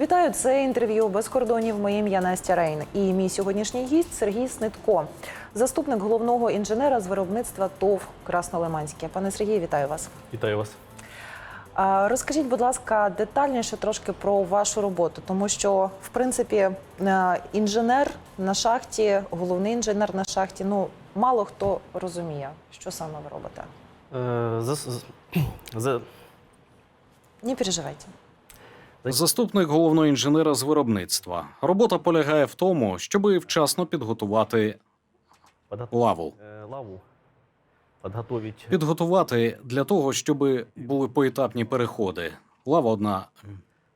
Вітаю, це інтерв'ю без кордонів. Моє ім'я Настя Рейн. І мій сьогоднішній гість Сергій Снитко, заступник головного інженера з виробництва ТОВ Краснолиманське. Пане Сергію, вітаю вас. Вітаю вас. Розкажіть, будь ласка, детальніше трошки про вашу роботу, тому що в принципі е, інженер на шахті, головний інженер на шахті, ну мало хто розуміє, що саме ви робите. Е, за- за- Не переживайте. Заступник головного інженера з виробництва. Робота полягає в тому, щоб вчасно підготувати лаву. е. Підготувати для того, щоб були поетапні переходи. Лава одна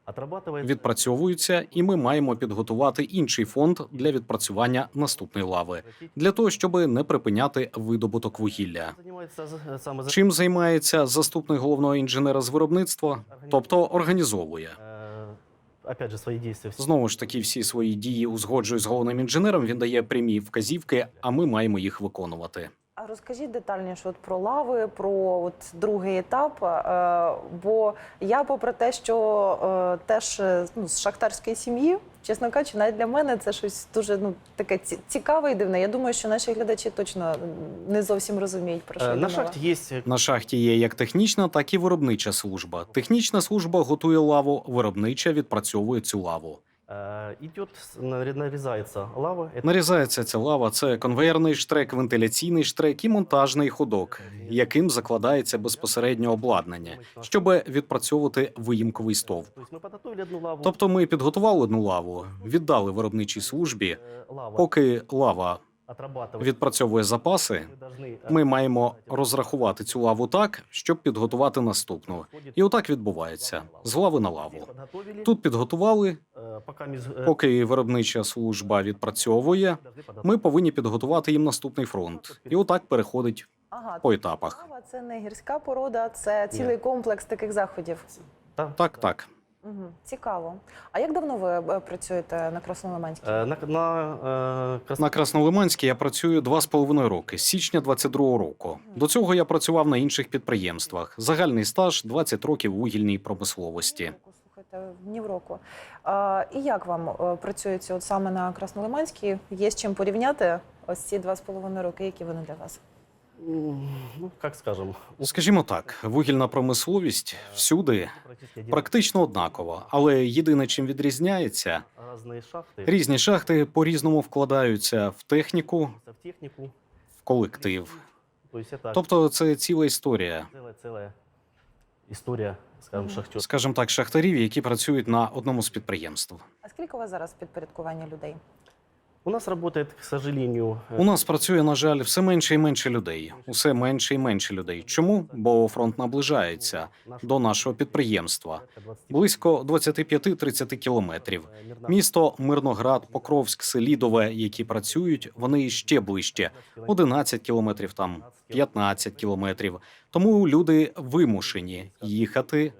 Отрабатывает відпрацьовується, і ми маємо підготувати інший фонд для відпрацювання наступної лави, для того, щоб не припиняти видобуток вугілля. За- Чим займається заступник головного інженера з виробництва? Тобто організовує. Е, опять же, свої дії. Знову ж таки, всі свої дії узгоджує з головним інженером. Він дає прямі вказівки, а ми маємо їх виконувати. Розкажіть детальніше от про лави, про от другий етап. Е, бо я, попри те, що е, теж е, ну, з шахтарської сім'ї, чесно кажучи, навіть для мене це щось дуже ну таке цікаве і дивне. Я думаю, що наші глядачі точно не зовсім розуміють про що Е, На шахті є На шахті є як технічна, так і виробнича служба. Технічна служба готує лаву, виробнича відпрацьовує цю лаву. Е, нарізається лава. Нарізається ця лава. Це конвейерний штрек, вентиляційний штрек і монтажний ходок, яким закладається безпосередньо обладнання, щоб відпрацьовувати виїмковий стовп. Тобто ми підготували одну лаву, віддали виробничій службі. Е, Поки лава. Відпрацьовує запаси, Ми е, ми маємо розрахувати цю лаву так, щоб підготувати наступну. І отак відбувається з лави на лаву. Тут підготували, поки між- е, поки виробнича служба відпрацьовує. Ми повинні підготувати їм наступний фронт, і отак переходить Ага, по етапах. лава це не гірська порода, це цілий комплекс таких заходів. Та- Так, так. Угу. Цікаво. А як давно ви е, працюєте на Краснолиманській? Е, На, на, е, Крас- На Краснолиманській я працюю два з половиною роки, з січня 22-го року. До цього я працював на інших підприємствах. Загальний стаж 20 років в вугільній промисловості. Слухайте, ні в року. А, і як вам е, працюється от саме на Краснолиманській? Є з чим порівняти ось ці два з половиною роки, які вони для вас? М, Ну, как скажем, Скажімо так, вугільна промисловість всюди практически один- практично однакова, але єдине, чим відрізняється, разные шахты. різні шахти по-різному вкладаються в техніку, в технику. в колектив. То есть это Тобто, це ціла історія, целая, целая история, скажем, Мгм. шахтер. скажімо так, шахтарів, які працюють на одному з підприємств. А скільки у вас зараз підпорядкування людей? У нас работает, к сожалению, э, У нас працює, на жаль, все менше і менше людей. Усе менше і менше людей. Чому? Бо фронт наближається до нашого підприємства. Близько 25-30 кілометрів. Місто Мирноград, Покровськ, Селідове, які працюють, вони ще ближче. 11 кілометрів там, 15 кілометрів. Тому люди вимушені їхати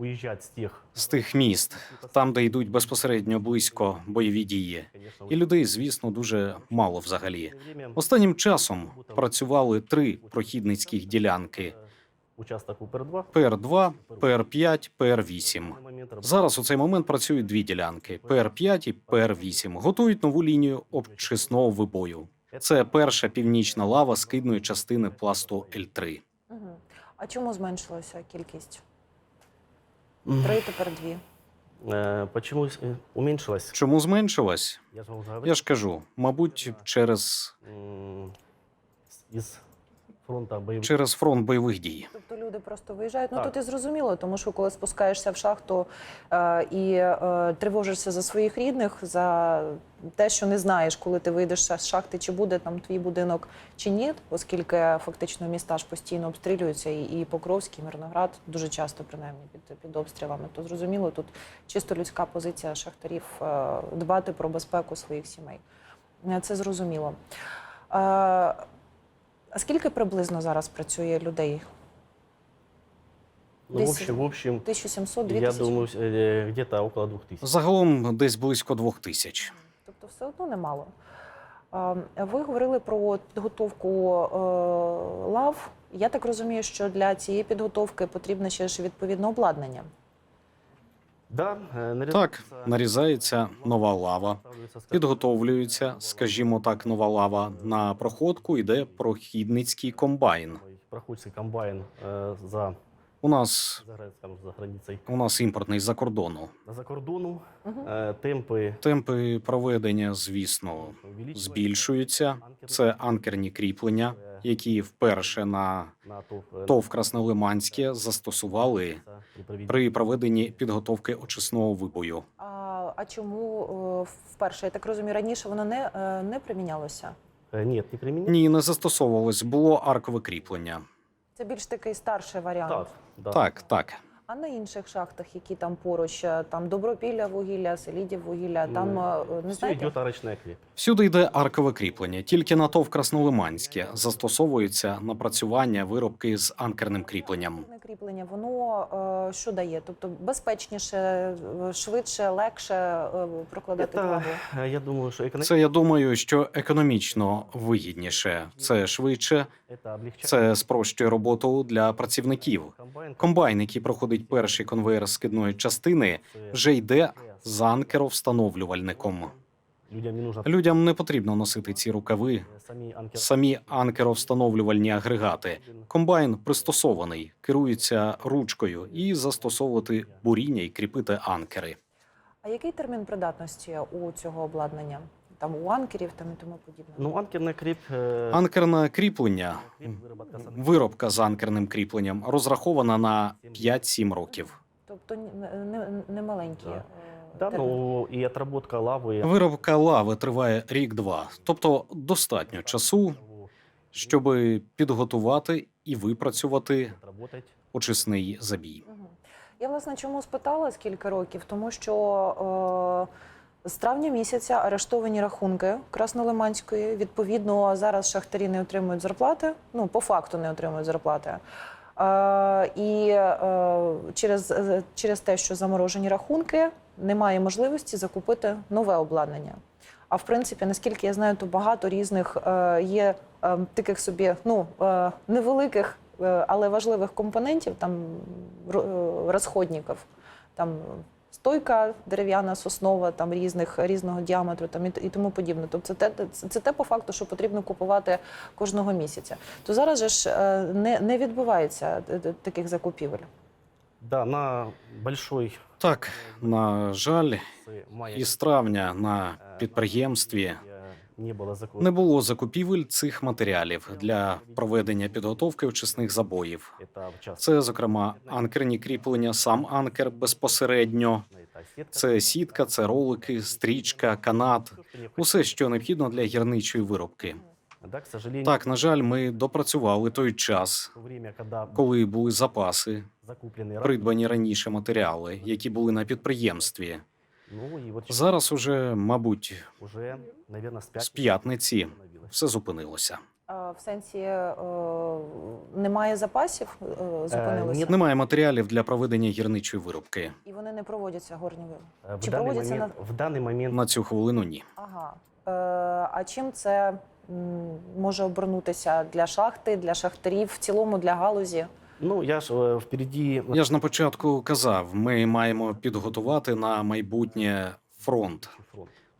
э, уезжать с тех, з тих міст, там, де йдуть безпосередньо близько бойові дії. конечно, І людей, звісно, дуже мало взагалі. время, Останнім часом працювали три прохідницьких ділянки: э, участок УПР-2. ПР-2, ПР-5, ПР-8. На момент работы Зараз у цей момент працюють дві ділянки: ПР-5 і ПР-8. Готують нову лінію обчисного вибою. Це перша північна лава скидної частини пласту Л-3. Угу. А чому зменшилася кількість? Три тепер дві. э, Почему э. Чому зменшилась? Я ж кажу, мабуть, через, Из фронта боевых через фронт бойових дій. Тобто люди просто виїжджають. Ну тут і зрозуміло, тому що коли спускаєшся в шахту е, і е, тривожишся за своїх рідних, за те, що не знаєш, коли ти вийдеш з шахти, чи буде там твій будинок чи ні, оскільки фактично міста ж постійно обстрілюються, і, і Покровський, і Мирноград дуже часто принаймні під, під обстрілами. То зрозуміло, тут чисто людська позиція шахтарів е, дбати про безпеку своїх сімей. Е, Це зрозуміло. Е, А скільки приблизно зараз працює людей? Ну, в общем, в общем, 1700 я думаю, э, где-то около двух тысяч. Загалом десь близько двох тисяч. Тобто все одно немало. Ви говорили про підготовку е, лав. Я так розумію, що для цієї підготовки потрібне ще ж відповідне обладнання. Да, е, Так, нарізається нова лава, підготовлюється, скажімо так, нова лава. На проходку йде прохідницький комбайн. Проходський комбайн е, за, У нас за, у нас імпортний за кордону. За кордону е, темпи Темпи проведення, звісно, збільшуються. Це анкерні кріплення, які вперше на на ТОВ, е, Краснолиманське застосували при проведенні проведенні підготовки очисного вибою. А, а чому е, вперше? Я так розумію, раніше воно не, е, не примінялося? Е, Ні, не примінялося. Ні, не застосовувалось, було аркове кріплення. Це більш такий старший варіант. Так. Так, так. А на інших шахтах, які там поруч, е, там Добропілля вугілля, Селідів вугілля, там не Все знаєте? йде арочна кліп. Всюди йде аркове кріплення. Тільки на ТОВ Краснолиманське застосовується напрацювання виробки з анкерним кріпленням. Анкерне кріплення, воно е, що дає? Тобто безпечніше, е, швидше, легше прокладати Це, я думаю, що економічно Це я думаю, що економічно вигідніше. Це швидше, це спрощує роботу для працівників. Комбайн, який проходить перший конвейер скидної частини, вже йде з анкеровстановлювальником. Людям не нужно Людям не потрібно носити ці рукави, самі анкеровстановлювальні агрегати. Комбайн пристосований, керується ручкою і застосовувати буріння і кріпити анкери. А який термін придатності у цього обладнання? Там у анкерів там і тому подібне? Ну, анкерний кріп... е, Анкерне кріплення, виробка з анкерним кріпленням розрахована на 5-7 років. Тобто не, не, маленькі. Да. е, Да, ну, і отработка лави... Виробка лави триває рік-два, тобто достатньо часу, щоб підготувати і випрацювати очисний забій. Я власне чому спитала скільки років? Тому що е, з травня місяця арештовані рахунки Краснолиманської. Відповідно, зараз шахтарі не отримують зарплати. Ну, по факту не отримують зарплати. Е, і е, через, е, через те, що заморожені рахунки, немає можливості закупити нове обладнання. А в принципі, наскільки я знаю, то багато різних е, є е, таких собі ну, е, невеликих, е, але важливих компонентів, там е, розходників. Там стойка дерев'яна, соснова, там різних, різного діаметру там, і, і тому подібне. Тобто це те, це, це те по факту, що потрібно купувати кожного місяця. То зараз же ж е, не, не відбувається е, е, таких закупівель. Да, на большой... Так, на жаль, із травня на підприємстві не було закупки. не було закупівель цих матеріалів для проведення підготовки очисних забоїв. Это в частности, Це, зокрема, анкерні кріплення, сам анкер безпосередньо. это сетка. Це сітка, це ролики, стрічка, канат, усе, що необхідно для гірничої виробки. Да, к сожалению, Так, на жаль, ми допрацювали той час, в то время, когда коли були запаси, закуплены придбані раніше матеріали, які були на підприємстві. Ну и вот Зараз уже, мабуть, уже, наверное, с з пятницы п'ятниці остановилось. все зупинилося. А в сенсі е, немає запасів, е, зупинилися, ні. Немає матеріалів для проведення гірничої виробки. і вони не проводяться горні ви. Э, В Чи данный, проводится момент, в данный момент На цю хвилину ні. Ага. Е, а чим це м, може обернутися для шахти, для шахтарів, в цілому для галузі? Ну, я ж э, впереди... Я ж на початку казав, ми маємо підготувати на майбутнє фронт.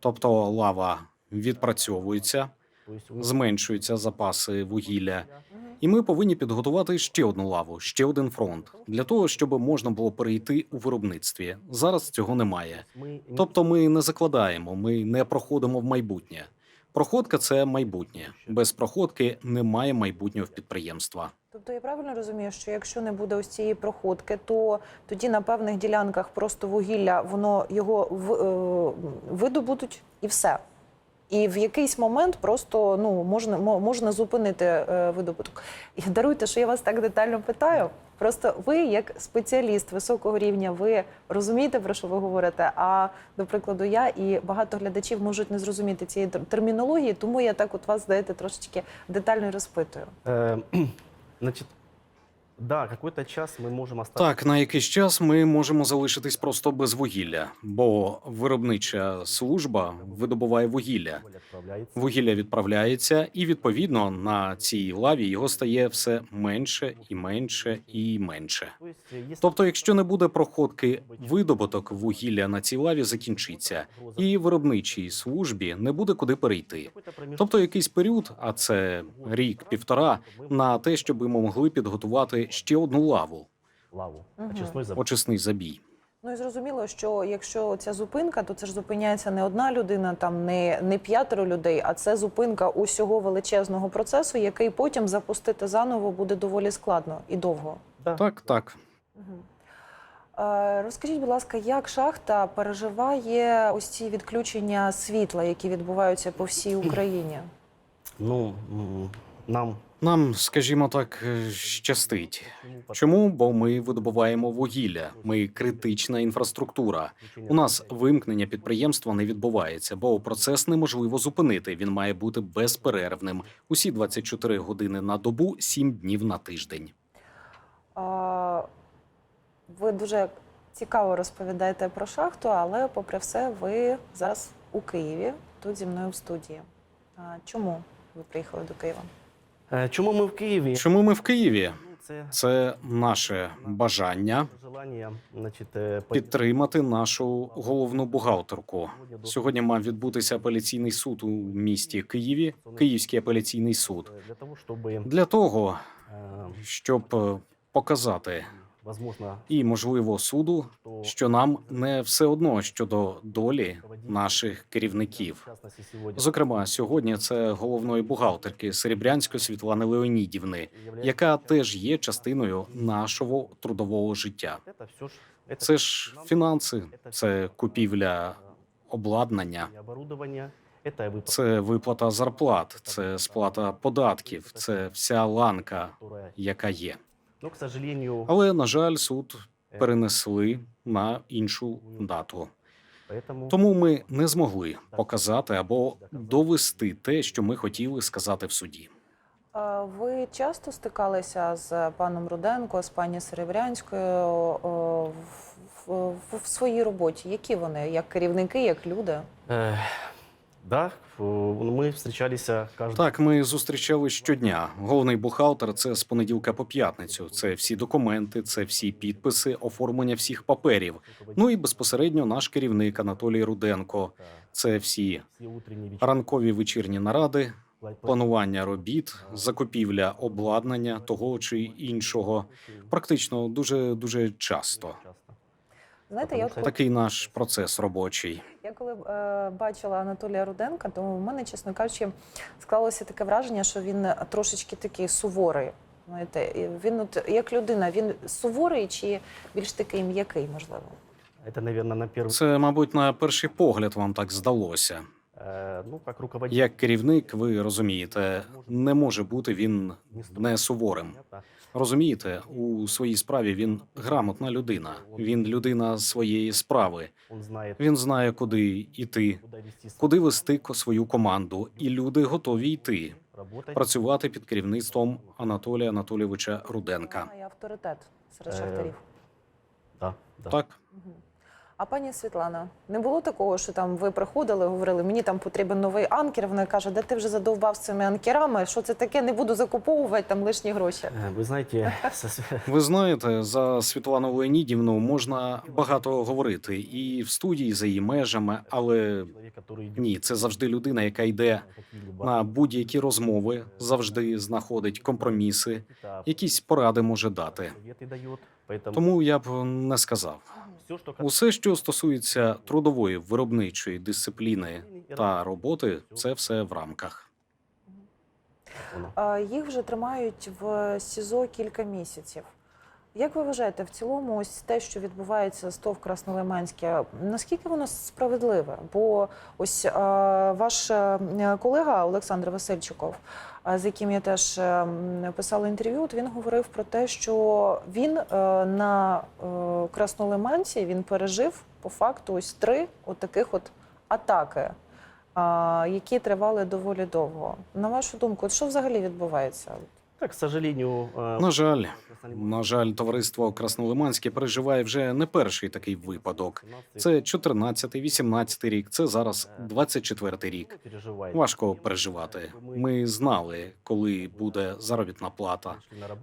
Тобто лава відпрацьовується, То есть у них- зменшуються запаси вугілля, і ми повинні підготувати ще одну лаву, ще один фронт для того, щоб можна було перейти у виробництві. Зараз цього немає. Тобто, ми не закладаємо, ми не проходимо в майбутнє. Проходка це майбутнє. Без проходки немає майбутнього в підприємства. Тобто я правильно розумію, що якщо не буде ось цієї проходки, то тоді на певних ділянках просто вугілля, воно його в, е, видобудуть і все. І в якийсь момент просто ну можна можна зупинити е, видобуток. І даруйте, що я вас так детально питаю. Просто ви, як спеціаліст високого рівня, ви розумієте про що ви говорите. А до прикладу, я і багато глядачів можуть не зрозуміти цієї термінології, тому я так от вас здаєте трошечки детально розпитую. Э, Значит, Да, какой-то час мы можем остаться. Так, на якийсь час ми можемо залишитись просто без вугілля, бо виробнича служба видобуває вугілля. Вугілля відправляється, і відповідно на цій лаві його стає все менше і менше і менше. Если- Тобто, якщо не буде проходки, видобуток вугілля на цій лаві закінчиться, і виробничій службі не буде куди перейти. Тобто якийсь період, а це рік-півтора, на те, щоб ми могли підготувати ще одну лаву, лаву, Мгм. очисной забор. очисний забій. Ну і зрозуміло, що якщо ця зупинка, то це ж зупиняється не одна людина, там не, не п'ятеро людей, а це зупинка усього величезного процесу, який потім запустити заново буде доволі складно і довго. Да. Так, так. Мгм. Е, Розкажіть, будь ласка, як шахта переживає ось ці відключення світла, які відбуваються по всій Україні? Ну, нам Нам, скажімо так, е, щастить. Чому? Бо ми видобуваємо вугілля. Ми критична інфраструктура. У нас вимкнення підприємства не відбувається, бо процес неможливо зупинити. Він має бути безперервним. Усі 24 години на добу, 7 днів на тиждень. А, Ви дуже цікаво розповідаєте про шахту, але попри все, ви зараз у Києві, тут зі мною в студії. А, Чому ви приїхали до Києва? Е, Чому ми в Києві? Чому ми в Києві? Ну, Це наше бажання е, підтримати нашу головну бухгалтерку. Сьогодні мав відбутися апеляційний суд у місті Києві, Київський апеляційний суд. для того, щоб е, щоб показати і можливо суду, що нам не все одно щодо долі наших керівників. Зокрема, сьогодні це головної бухгалтерки Серебрянської Світлани Леонідівни, яка теж є частиною нашого трудового життя. Це все ж фінанси, це купівля обладнання, оборудовання, це виплата, зарплат, це сплата податків, це вся ланка, яка є. Ну, к сожалению, Але на жаль, суд перенесли на іншу дату. Тому ми не змогли показати або довести те, що ми хотіли сказати в суді. Ви часто стикалися з паном Руденко, з пані Серебрянською в, в, в своїй роботі? Які вони як керівники, як люди? Да, ми зустрічалися кожен Так, ми зустрічали щодня. Головний бухгалтер це з понеділка по п'ятницю. Це всі документи, це всі підписи, оформлення всіх паперів. Ну і безпосередньо наш керівник Анатолій Руденко. Це всі ранкові вечірні наради, планування робіт, закупівля обладнання того чи іншого. Практично дуже дуже часто. Знаєте, я, от, Такий наш процес робочий. я коли е, бачила Анатолія Руденка, то в мене, чесно кажучи, склалося таке враження, що він трошечки такий суворий. Знаєте, він от як людина, він суворий чи більш такий м'який, можливо? Це, наверное, на перший, Це, мабуть, на перший погляд вам так здалося. е, ну, як руководитель. Як керівник, ви розумієте, не може бути він не суворим. Розумієте, у своїй справі він грамотна людина. Він людина своєї справи. Він знає, куди йти, куди вести вести свою команду, і люди готові йти работать. працювати під керівництвом Анатолія Анатолійовича Руденка. Має авторитет серед Е, шахтарів. Так. А пані Світлана, не було такого, що там ви приходили, говорили, мені там потрібен новий анкер. Вона каже, де ти вже задовбав з цими анкерами? Що це таке? Не буду закуповувати там лишні гроші. Е, Ви знаєте, ви знаєте, за Світлану Леонідівну можна багато говорити і в студії за її межами, але ні, це завжди людина, яка йде на будь-які розмови, завжди знаходить компроміси, якісь поради може дати. Тому я б не сказав. Усе, що стосується трудової виробничої дисципліни та роботи, це все в рамках. Їх вже тримають в СІЗО кілька місяців. Як ви вважаєте, в цілому, ось те, що відбувається з ТОВ Краснолиманське, наскільки воно справедливе? Бо ось а, ваш е, колега Олександр Васильчиков, а, з яким я теж е, писала інтерв'ю, от він говорив про те, що він е, на е, Краснолиманці він пережив по факту ось три от таких от атаки, а, які тривали доволі довго. На вашу думку, от що взагалі відбувається? Так, к сожалению... На жаль, на жаль, товариство Краснолиманське переживає вже не перший такий випадок. Це 14-й, 18-й рік, це зараз 24-й рік. Важко переживати. Ми знали, коли буде заробітна плата.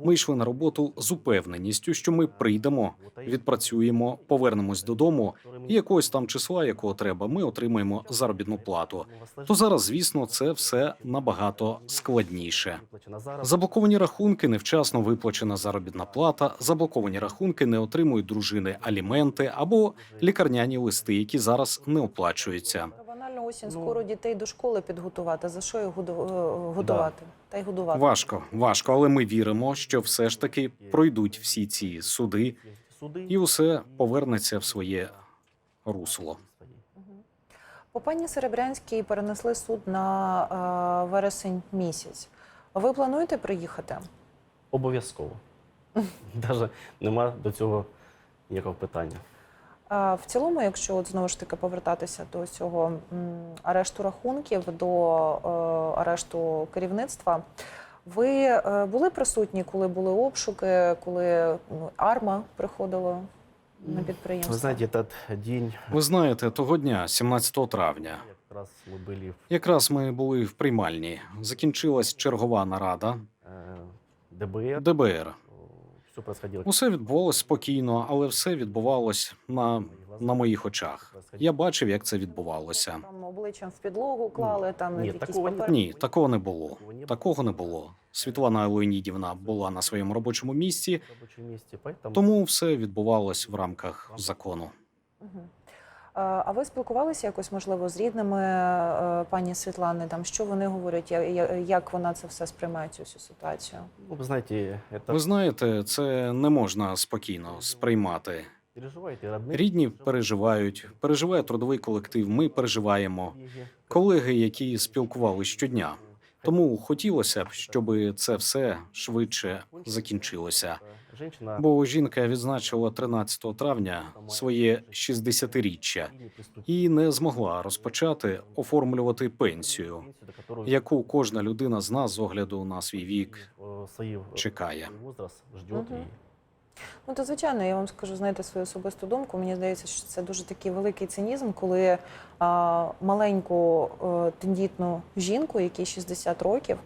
Ми йшли на роботу з упевненістю, що ми прийдемо, відпрацюємо, повернемось додому, і якогось там числа, якого треба, ми отримаємо заробітну плату. То зараз, звісно, це все набагато складніше. Заблоковані рахунки, невчасно виплачена заробітна плата, заблоковані рахунки не отримують дружини аліменти або лікарняні листи, які зараз не оплачуються. Банально осінь, Ну. скоро дітей до школи підготувати. За що їх году- е, годувати? Та й годувати. Важко, важко, але ми віримо, що все ж таки пройдуть всі ці суди, і усе повернеться в своє русло. По пані Серебрянській перенесли суд на е, вересень місяць. Ви плануєте приїхати? Обов'язково. Даже нема до цього ніякого питання. А в цілому, якщо от знову ж таки повертатися до цього арешту рахунків, до е, арешту керівництва, ви е, були присутні, коли були обшуки, коли ну, арма приходила на підприємство? Ви знаєте, этот день, Ви знаєте, того дня, 17 травня, якраз ми були в якраз ми були в приймальні. Закінчилась чергова нарада е, ДБР. ДБР. Усе відбувалось спокійно, але все відбувалось на, на моїх очах. Я бачив, як це відбувалося. Там обличчям в підлогу клали, там Ні, якісь такого ні. Ні, такого не було. Такого не було. Світлана Леонідівна була на своєму робочому місці, тому все відбувалось в рамках закону. А ви спілкувалися якось, можливо, з рідними е, пані Світлани? Там що вони говорять, як вона це все сприймає цю всю ситуацію? ну, ви знаєте, це... Ви знаєте, це не можна спокійно сприймати. Рідні переживають, переживає трудовий колектив. Ми переживаємо. колеги, Колеги, які спілкувалися щодня. Тому хотілося б, щоб це все швидше закінчилося. Бо жінка відзначила 13 травня своє 60-річчя і не змогла розпочати оформлювати пенсію, яку кожна людина з нас з огляду на свій вік чекає. Ну, то звичайно, я вам скажу, знаєте, свою особисту думку. Мені здається, що це дуже такий великий цинізм, коли а, маленьку е, тендітну жінку, якій 60 років,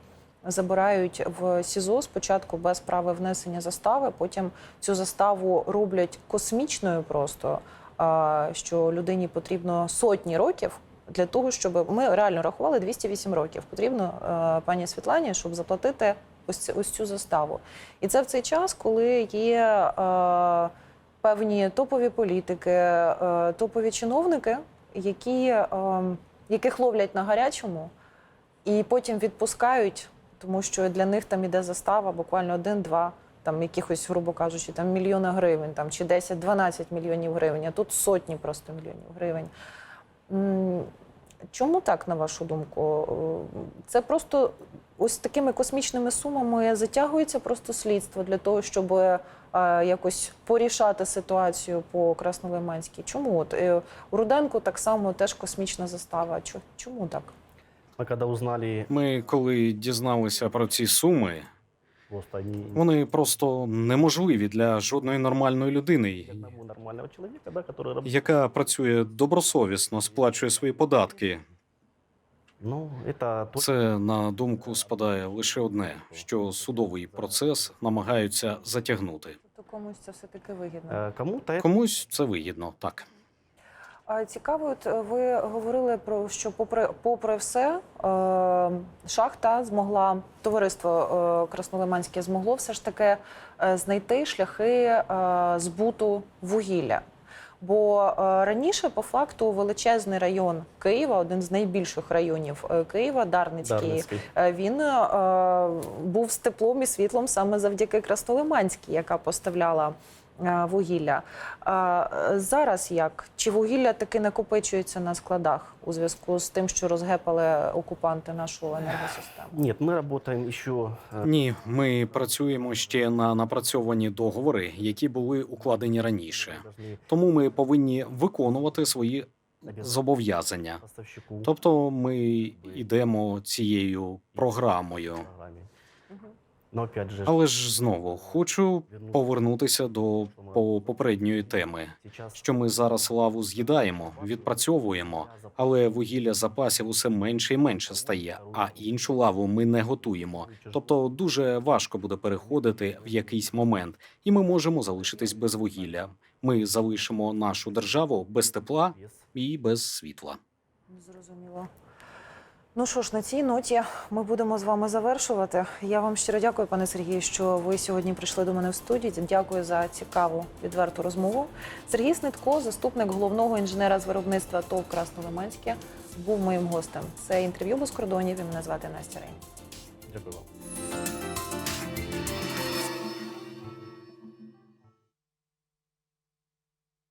забирають в СІЗО спочатку без права внесення застави, потім цю заставу роблять космічною просто, а, що людині потрібно сотні років. Для того, щоб ми реально рахували 208 років, потрібно е, пані Світлані, щоб заплатити ось, ось цю заставу. І це в цей час, коли є е, певні топові політики, е, топові чиновники, які, е, яких ловлять на гарячому і потім відпускають, тому що для них там іде застава буквально один-два. Там якихось, грубо кажучи, там мільйона гривень, там чи 10-12 мільйонів гривень, а тут сотні просто мільйонів гривень. Чому так, на вашу думку? Е, Це просто ось такими космічними сумами затягується просто слідство для того, щоб е, якось порішати ситуацію по Краснолиманській. Чому? От, е, у Руденку так само теж космічна застава. Чо- Чому так? Когда узнали, Ми, коли дізналися про ці суми, вони просто неможливі для жодної нормальної людини, одного нормального человека, да, который работает. яка працює добросовісно, сплачує свої податки. Ну, это то, Це на думку спадає лише одне: що судовий процес намагаються затягнути. Тобто комусь це все таки вигідно. э, кому-то это Комусь це вигідно, так. Цікаво, от е, ви говорили про що, попри попри все, е, шахта змогла, товариство е, Краснолиманське змогло все ж таки е, знайти шляхи е, збуту вугілля. Бо е, раніше, по факту, величезний район Києва, один з найбільших районів Києва, Дарницький, Дарницький. Він е, був з теплом і світлом саме завдяки Краснолиманській, яка поставляла вугілля. А е, зараз як? Чи вугілля таки накопичується на складах у зв'язку з тим, що розгепали окупанти нашу енергосистему? Нет, мы работаем еще э, Ні, ми працюємо ще на напрацьовані договори, які були укладені раніше. должны Тому ми повинні виконувати свої обязать зобов'язання. поставщику Тобто ми йдемо цією програмою. Але ж знову хочу повернутися до попередньої теми. Що ми зараз лаву з'їдаємо, відпрацьовуємо, але вугілля запасів усе менше і менше стає. А іншу лаву ми не готуємо. Тобто дуже важко буде переходити в якийсь момент, і ми можемо залишитись без вугілля. Ми залишимо нашу державу без тепла і без світла. Зрозуміло. Ну що ж, на цій ноті ми будемо з вами завершувати. Я вам щиро дякую, пане Сергію, що ви сьогодні прийшли до мене в студії. Дякую за цікаву відверту розмову. Сергій Снитко, заступник головного інженера з виробництва ТОВ Краснолиманське, був моїм гостем. Це інтерв'ю без кордонів. І мене звати Настя Рейн. Дякую вам.